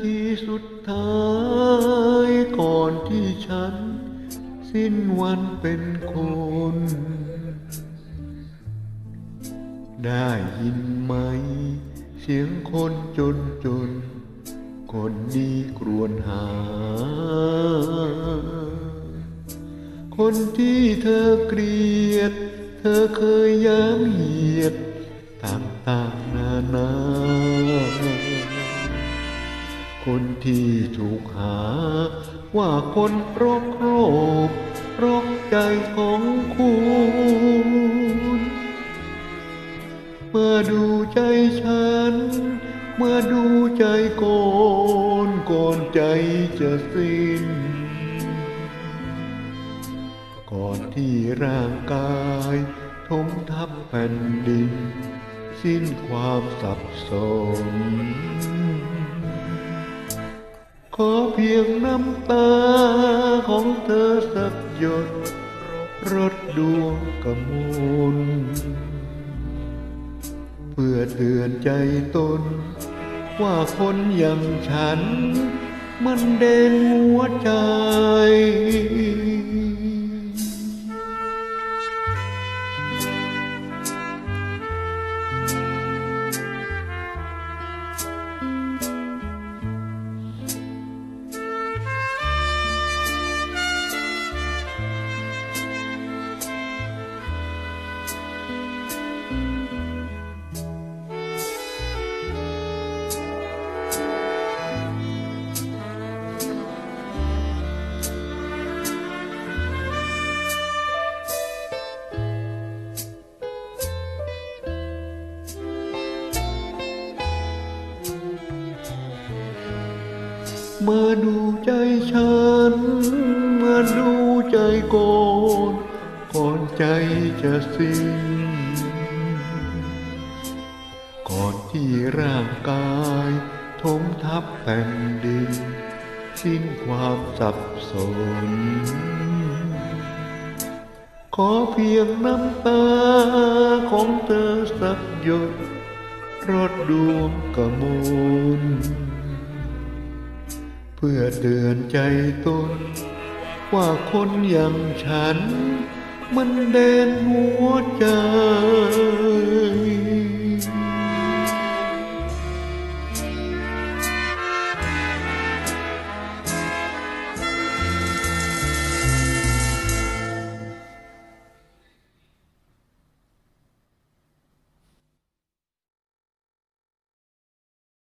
ทีสุดท้ายก่อนที่ฉัน สิ้นวันเป็นคน ได้ยินไหม เสียงคนจนจน คนดีกรวนหา คนที่เธอเกลียด เธอเคยย้ำเหยียดต่างๆนานา คนที่ถูกหา ว่าคนรกโรครกใจของคุณเมื่อดูใจฉัน เมื่อดูใจก่อนก่อนใจจะสิ้น ก่อนที่ร่างกายทมทับแผ่นดิน สิ้นความสับสน เพียงน้ำตาของเธอสักหยดรดดวงกมลเพื่อเตือนใจตน ว่าคนอย่างฉัน มันเด่นหัวใจ มาดูใจฉัน มาดูใจก่อนก่อนใจจะสิ้น ก่อนที่ร่างกายทมทับแผ่นดิน สิ้นความสับสน ขอเพียงน้ำตาของเธอสักหยดรดดวงกมล เพื่อเดือนใจตน ว่าคนอย่างฉัน มันเด่นหัวใจ